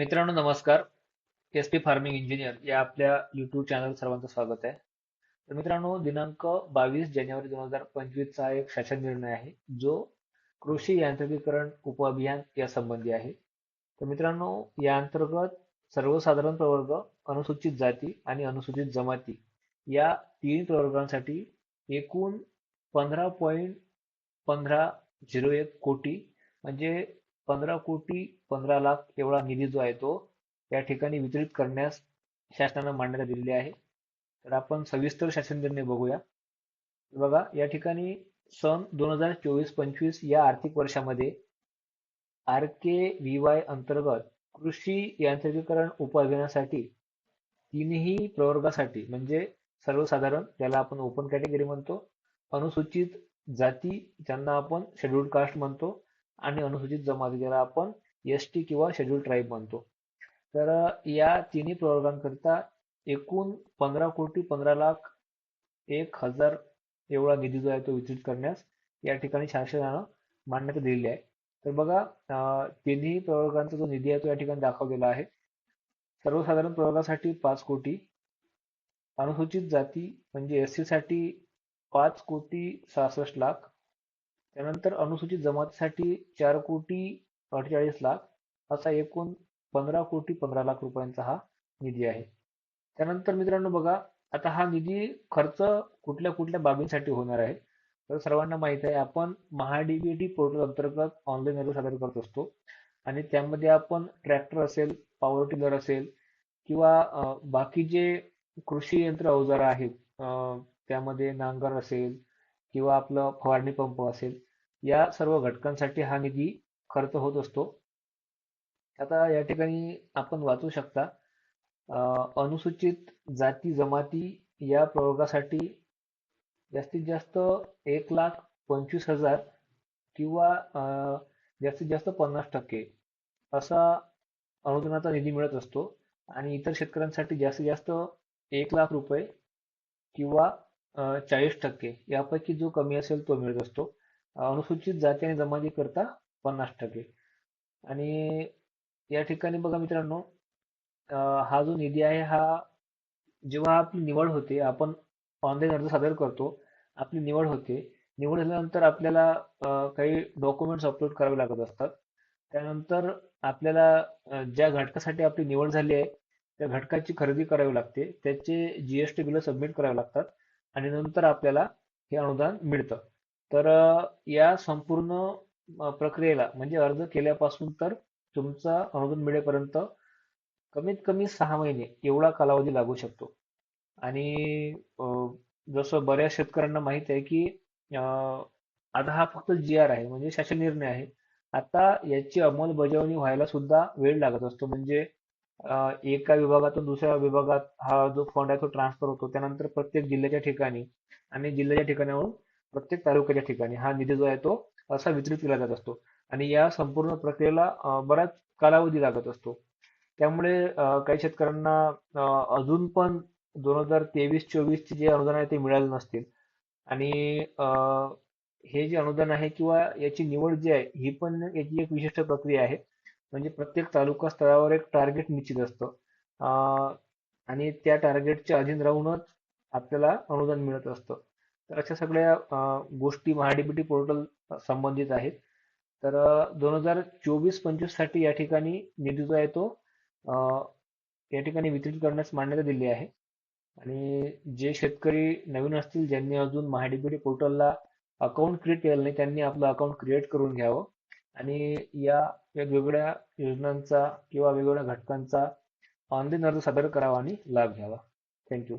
मित्रांनो नमस्कार. S P farming engineer या आपल्या युट्यूब चॅनल सर्वांचं स्वागत आहे. तर मित्रांनो दिनांक बावीस जानेवारी दोन हजार पंचवीसचा एक शासन निर्णय आहे जो कृषी यांत्रिकीकरण उपअभियान या संबंधी आहे. तर मित्रांनो या अंतर्गत सर्वसाधारण प्रवर्ग अनुसूचित जाती आणि अनुसूचित जमाती या तीन प्रवर्गांसाठी एकूण पंधरा पॉईंट पंधरा झिरो एक कोटी म्हणजे पंधरा कोटी पंधरा लाख एवढा निधी जो आहे तो या ठिकाणी वितरित करण्यास शासनानं मान्यता दिलेली आहे. तर आपण सविस्तर शासन निर्णय बघूया बघा या ठिकाणी सन दोन हजार चोवीस पंचवीस या आर्थिक वर्षामध्ये आर के व्ही वाय अंतर्गत कृषी यांत्रिकीकरण उपअभियानासाठी तीनही प्रवर्गासाठी म्हणजे सर्वसाधारण ज्याला आपण ओपन कॅटेगरी म्हणतो अनुसूचित जाती ज्यांना आपण शेड्यूल्ड कास्ट म्हणतो आणि अनुसूचित जमाती ज्याला आपण एस टी किंवा शेड्यूल ट्राईब म्हणतो. तर या तिन्ही प्रवर्गांकरिता एकूण पंधरा कोटी पंधरा लाख एक हजार एवढा निधी जो आहे तो वितरित करण्यास या ठिकाणी शासनानं मान्यता दिलेली आहे. तर बघा तिन्ही प्रवर्गांचा जो निधी आहे तो या ठिकाणी दाखवलेला आहे. सर्वसाधारण प्रवर्गासाठी पाच कोटी अनुसूचित जाती म्हणजे एस सी साठी पाच कोटी सहासष्ट लाख त्यानंतर अनुसूचित जमातीसाठी चार कोटी अठ्ठेचाळीस लाख असा एकूण पंधरा कोटी पंधरा लाख रुपयांचा हा निधी आहे. त्यानंतर मित्रांनो बघा आता हा निधी खर्च कुठल्या कुठल्या बाबींसाठी होणार आहे? तर सर्वांना माहीत आहे आपण महाडीबीटी पोर्टल अंतर्गत ऑनलाईन अर्ज सादर करत असतो. आणि त्यामध्ये आपण ट्रॅक्टर असेल पॉवर टिलर असेल किंवा बाकी जे कृषी यंत्र अवजार आहेत त्यामध्ये नांगर असेल किंवा आपलं फवारणी पंप असेल या सर्व घटकांसाठी हा निधी खर्च होत असतो. आता या ठिकाणी आपण वाचू शकता अनुसूचित जाती जमाती या प्रयोगासाठी जास्तीत जास्त एक लाख पंचवीस हजार किंवा जास्तीत जास्त पन्नास टक्के असा अनुदानाचा निधी मिळत असतो. आणि इतर शेतकऱ्यांसाठी जास्तीत जास्त एक लाख रुपये किंवा चाळीस टक्के. यापैकी जो कमी असेल तो मिळत असतो. अनुसूचित जाती आणि जमाती करता पन्नास टक्के. आणि या ठिकाणी बघा मित्रांनो हा जो निधी आहे हा जेव्हा आपली निवड होते आपण ऑनलाईन अर्ज सादर करतो आपली निवड होते. निवड झाल्यानंतर आपल्याला काही डॉक्युमेंट्स अपलोड करावे लागत असतात. त्यानंतर आपल्याला ज्या घटकासाठी आपली निवड झाली आहे त्या घटकाची खरेदी करावी लागते. त्याचे G S T bill submit करावे लागतात. आणि नंतर आपल्याला हे अनुदान मिळतं. तर या संपूर्ण प्रक्रियेला म्हणजे अर्ज केल्यापासून तर तुमचा अनुदान मिळेपर्यंत कमीत कमी सहा महिने एवढा कालावधी लागू शकतो. आणि जसं बऱ्याच शेतकऱ्यांना माहीत आहे की आता हा फक्त जी आर आहे म्हणजे शासन निर्णय आहे. आता याची अंमलबजावणी व्हायला सुद्धा वेळ लागत असतो. म्हणजे एका विभागातून दुसऱ्या विभागात हा जो फंड आहे तो ट्रान्सफर होतो. त्यानंतर प्रत्येक जिल्ह्याच्या ठिकाणी आणि जिल्ह्याच्या ठिकाणाहून प्रत्येक तालुक्याच्या ठिकाणी हा निधी जो आहे तो असा वितरित केला जात असतो. आणि या संपूर्ण प्रक्रियेला बराच कालावधी लागत असतो. त्यामुळे काही शेतकऱ्यांना अजून पण दोन हजार तेवीस चोवीसचे जे अनुदान आहे ते मिळाले नसतील. आणि हे जे अनुदान आहे किंवा याची निवड जी आहे ही पण याची एक विशिष्ट प्रक्रिया आहे. म्हणजे प्रत्येक तालुका स्तरावर एक टार्गेट निश्चित असतं. आणि त्या टार्गेटच्या अधीन राहूनच आपल्याला अनुदान मिळत असतं. तर अशा सगळ्या गोष्टी महाडीबीटी पोर्टल संबंधित आहेत. तर दोन हजार चोवीस पंचवीससाठी या ठिकाणी निधी जो आहे तो या ठिकाणी वितरित करण्यास मान्यता दिली आहे. आणि जे शेतकरी नवीन असतील ज्यांनी अजून महाडीबीटी पोर्टलला अकाउंट क्रिएट केलेलं नाही त्यांनी आपलं अकाउंट क्रिएट करून घ्यावं. आणि या वेगवेगळ्या योजनांचा किंवा वेगवेगळ्या घटकांचा ऑनलाईन अर्ज सादर करावा आणि लाभ घ्यावा. थँक्यू